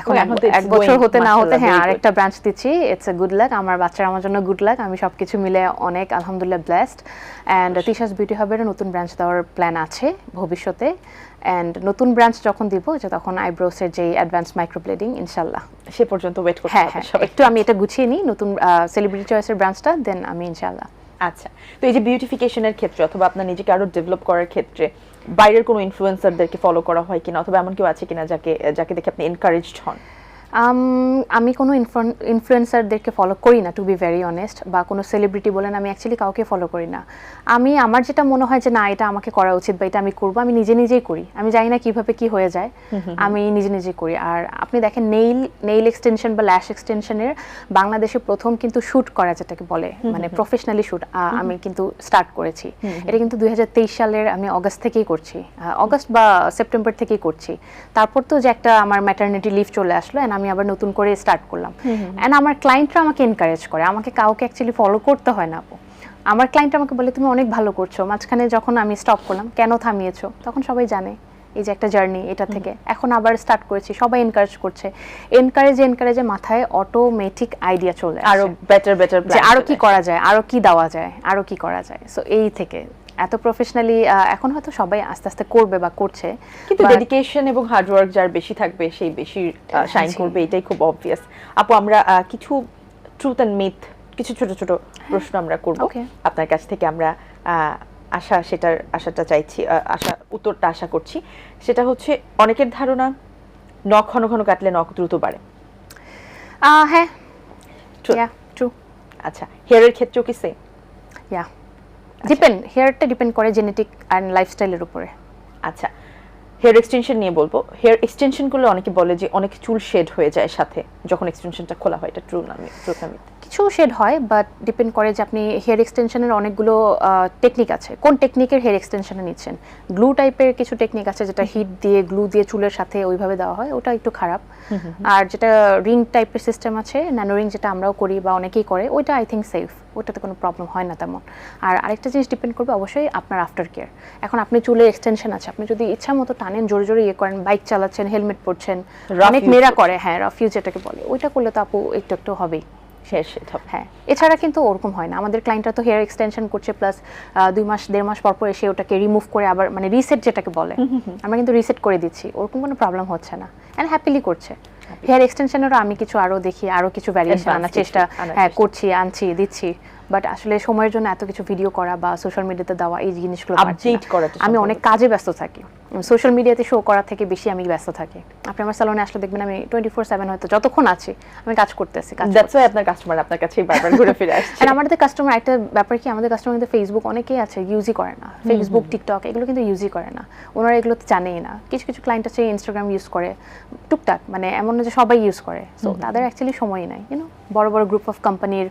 এখন এক বছর হতে না হতে হ্যাঁ good. আরেকটা ব্রাঞ্চ দিচ্ছি ইটস এ গুড লাক আমার বাচ্চারা আমার আমার জন্য গুড লাক আমি সব কিছু মিলে অনেক আলহামদুলিল্লাহ ব্লেসড অ্যান্ড তিশাস বিউটি হাবের নতুন ব্রাঞ্চ দেওয়ার প্ল্যান আছে ভবিষ্যতে অ্যান্ড নতুন ব্রাঞ্চ যখন দিব যে তখন আইব্রোসের যে অ্যাডভান্স মাইক্রোব্লেডিং ইনশাল্লাহ সে পর্যন্ত ওয়েট করতে হ্যাঁ হ্যাঁ একটু আমি এটা গুছিয়ে নিই নতুন সেলিব্রিটি চয়েসের ব্রাঞ্চটা দেন আমি ইনশাল্লাহ আচ্ছা। তো এই যে বিউটিফিকেশনের ক্ষেত্রে অথবা আপনার নিজেকে আরও ডেভেলপ করার ক্ষেত্রে বাইরের কোনো ইনফ্লুয়েন্সারদেরকে ফলো করা হয় কিনা? অথবা এমন কেউ আছে কিনা যাকে যাকে দেখে আপনি এনকারেজড হন? আম, আমি কোনো ইনফ্লুয়েন্সারদেরকে ফলো করি না টু বি ভেরি অনেস্ট বা কোনো সেলিব্রিটি বলেন আমি অ্যাকচুয়ালি কাউকে ফলো করি না। আমি আমার যেটা মনে হয় যে না এটা আমাকে করা উচিত বা এটা আমি করব আমি নিজে নিজেই করি। আমি জানি না কীভাবে কি হয়ে যায় আমি নিজে নিজেই করি। আর আপনি দেখেন নেইল নেইল এক্সটেনশন বা ল্যাশ এক্সটেনশনের বাংলাদেশে প্রথম কিন্তু শ্যুট করা যেটাকে বলে মানে প্রফেশনালি শ্যুট আমি কিন্তু স্টার্ট করেছি। এটা কিন্তু দুই হাজার তেইশ সালের আমি অগস্ট থেকেই করছি। অগস্ট বা সেপ্টেম্বর থেকেই করছি। তারপর তো যে একটা আমার ম্যাটারনিটি লিভ চলে আসলো অ্যান্ড আমি আবার নতুন করে স্টার্ট করলাম। অ্যান্ড আমার ক্লায়েন্টরা আমাকে এনকারেজ করে। আমাকে কাউকে অ্যাকচুয়ালি ফলো করতে হয় না আপু। আমার ক্লায়েন্ট আমাকে বলে তুমি অনেক ভালো করছ। মাঝখানে যখন আমি স্টপ করলাম কেন থামিয়েছো? তখন সবাই জানে এই যে একটা জার্নি এটা থেকে। এখন আবার স্টার্ট করেছি। সবাই এনকারেজ করছে। এনকারেজ এনকারেজে মাথায় অটোমেটিক আইডিয়া চলে আরও বেটার বেটার আরও কি করা যায় আরও কি দেওয়া যায় আরও কি করা যায়। সো এই থেকে এত প্রফেশনালি এখন হয়তো সবাই আস্তে আস্তে করবে বা করছে কিন্তু ডেডিকেশন এবং হার্ডওয়ার্ক যার বেশি থাকবে সেই বেশি শাইন করবে এটাই খুব অবভিয়াস আপু আমরা কিছু ট্রুথ অ্যান্ড মিথ কিছু ছোট ছোট প্রশ্ন আমরা করব। আপনার কাছ থেকে আমরা আশা সেটার আশাটা চাইছি আশা উত্তরটা আশা করছি। সেটা হচ্ছে অনেকের ধারণা নখ ঘন ঘন কাটলে নখ দ্রুত বাড়ে। হ্যাঁ। ট্রু আচ্ছা হেয়ারের ক্ষেত্রেও কি সেম ইয়া ডিপেন্ড হেয়ারটা ডিপেন্ড করে জেনেটিক অ্যান্ড লাইফস্টাইলের উপরে। আচ্ছা হেয়ার এক্সটেনশন নিয়ে বলব। হেয়ার এক্সটেনশন করলে অনেকে বলে যে অনেক চুল শেড হয়ে যায় সাথে যখন এক্সটেনশনটা খোলা হয় এটা ট্রু না ট্রু না? কিছু শেড হয় বাট ডিপেন্ড করে যে আপনি হেয়ার এক্সটেনশনের অনেকগুলো টেকনিক আছে। কোন টেকনিকের হেয়ার এক্সটেনশনে নিচ্ছেন? গ্লু টাইপের কিছু টেকনিক আছে যেটা হিট দিয়ে গ্লু দিয়ে চুলের সাথে ওইভাবে দেওয়া হয় ওটা একটু খারাপ। আর যেটা রিং টাইপের সিস্টেম আছে ন্যানো রিং যেটা আমরাও করি বা অনেকেই করে ওইটা আই থিঙ্ক সেফ ওটাতে কোনো প্রবলেম হয় না তেমন। আর আরেকটা জিনিস ডিপেন্ড করবে অবশ্যই আপনার আফটার কেয়ার এখন আপনি চুলের এক্সটেনশন আছে আপনি যদি ইচ্ছা মতো টানেন জোরে জোরে ইয়ে করেন বাইক চালাচ্ছেন হেলমেট পরছেন অনেক মেয়েরা করে হ্যাঁ রাফ ইউজ যেটাকে বলে ওইটা করলে তো আপু একটু একটু হবেই। হ্যাঁ এছাড়া কিন্তু ওরকম হয় না। আমাদের ক্লায়েন্টরা তো হেয়ার এক্সটেনশন করছে প্লাস দুই মাস দেড় মাস পর পর এসে ওটাকে রিমুভ করে আবার মানে রিসেট যেটাকে বলে আমরা কিন্তু রিসেট করে দিচ্ছি। ওরকম কোনো প্রবলেম হচ্ছে না। অ্যান্ড হ্যাপিলি করছে। হেয়ার এক্সটেনশনেরও আমি কিছু আরও দেখি আরও কিছু ভ্যারিয়েশন আনার চেষ্টা হ্যাঁ চেষ্টা। করছি আনছি দিচ্ছি বাট আসলে সময়ের জন্য এত কিছু ভিডিও করা বা সোশ্যাল মিডিয়াতে দেওয়া এই জিনিসগুলো। Update করাটা আমি অনেক কাজে ব্যস্ত থাকি। সোশ্যাল মিডিয়াতে শো করা থেকে বেশি আমি ব্যস্ত থাকি। আপনি আমার স্যালনে আসলে দেখবেন আমি টোয়েন্টি ফোর সেভেন হয়তো যতক্ষণ আছি আমি কাজ করতেছি কাজ দ্যাটস ওয়াই আপনার কাস্টমার আপনার কাছে বারবার ঘুরে ফিরে <laughs> আসছে। আর আমাদের কাস্টমার একটা ব্যাপার কি আমাদের কাস্টমার কিন্তু ফেসবুক অনেকেই আছে ইউজই করে না। ফেসবুক টিকটক এগুলো কিন্তু ইউজই করে না। ওনারা এগুলো তো জানেই না। কিছু কিছু ক্লায়েন্ট আছে ইনস্টাগ্রাম ইউজ করে টুকটাক মানে এমন না যে সবাই ইউজ করে। সো তাদের অ্যাকচুয়ালি সময়ই নাই ইউনো বড় বড় গ্রুপ অফ কোম্পানির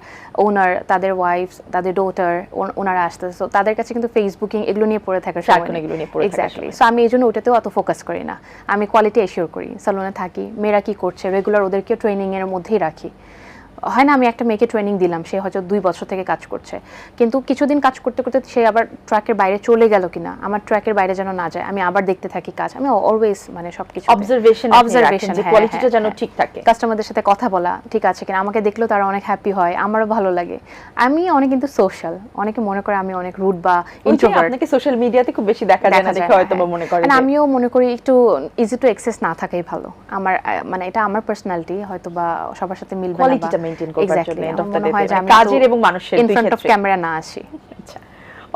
ওনার তাদের ওয়াইফ তাদের ডোটার ওনারা আসতেছে। সো তাদের কাছে কিন্তু ফেসবুকিং এগুলো নিয়ে পড়ে থাকার সময় এগুলো নিয়ে পড়ে এক্স্যাক্টলি সো আমি এই জন্য ওটাতেও অত ফোকাস করি না। আমি কোয়ালিটি এশিওর করি। সালোনে থাকি। মেয়েরা কি করছে? রেগুলার ওদেরকে ট্রেনিংয়ের এর মধ্যেই রাখি। হয় না আমি একটা মেয়েকে ট্রেনিং দিলাম সে হয়তো দুই বছর থেকে কাজ করছে। কিন্তু কিছুদিন কাজ করতে করতে সে আবার ট্র্যাকের বাইরে চলে গেল কিনা আমার ট্র্যাকের বাইরে যেন না যায় আমি আবার দেখতে থাকি কাজ আমি অলওয়েজ মানে সবকিছু অবজারভেশন অবজারভেশন যে কোয়ালিটিটা যেন ঠিক থাকে। কাস্টমারদের সাথে কথা বলা ঠিক আছে কিনা আমাকে দেখলেও তারা অনেক হ্যাপি হয় আমারও ভালো লাগে। আমি অনেক কিন্তু সোশ্যাল অনেকে মনে করে আমি অনেক রুড বা ইন্ট্রোভার্ট আপনাকে সোশ্যাল মিডিয়াতে খুব বেশি দেখা যায় না দেখা হয়তো হ্যাঁ। মনে করে And যে- আমিও মনে করি একটু ইজি টু অ্যাক্সেস না থাকাই ভালো। আমার মানে এটা আমার পার্সোনালিটি হয়তো বা সবার সাথে মিলবে না মেইনটেইন করবার জন্য end of the day কাজের এবং মানুষের ইন ফ্রন্ট অফ ক্যামেরা না আসি। আচ্ছা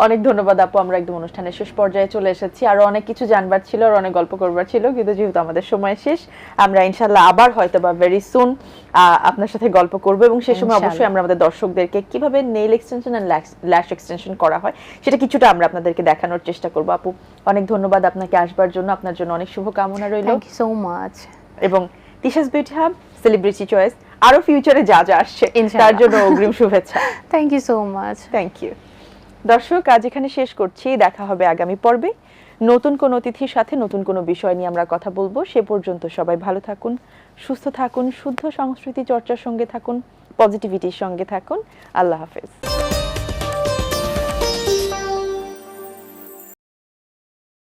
অনেক ধন্যবাদ আপু আমরা একদম অনুষ্ঠানের শেষ পর্যায়ে চলে এসেছি। আরও অনেক কিছু জানবার ছিল আর অনেক গল্প করবার ছিল কিন্তু যেহেতু আমাদের সময় শেষ আমরা ইনশাল্লাহ আবার হয়তো বা ভেরি সুন আপনার সাথে গল্প করব এবং সে সময় অবশ্যই আমরা আমাদের দর্শকদেরকে কীভাবে nail extension and lash extension করা হয় সেটা কিছুটা আমরা আপনাদেরকে দেখানোর চেষ্টা করব। আপু অনেক ধন্যবাদ আপনাকে আসবার জন্য আপনার জন্য অনেক শুভকামনা রইল। থ্যাংক ইউ সো মাচ এবং Tisha's beauty hub celebrity choice আরও ফিউচারে যা যা আসছে তার জন্য অগ্রিম <laughs> শুভেচ্ছা। Thank you so much thank you দর্শক আজ এখানে শেষ করছি। দেখা হবে আগামী পর্বে। নতুন কোন অতিথির সাথে নতুন কোনো বিষয় নিয়ে আমরা কথা বলব। সে পর্যন্ত সবাই ভালো থাকুন সুস্থ থাকুন শুদ্ধ সংস্কৃতি চর্চার সঙ্গে থাকুন পজিটিভিটির সঙ্গে থাকুন। আল্লাহ হাফেজ।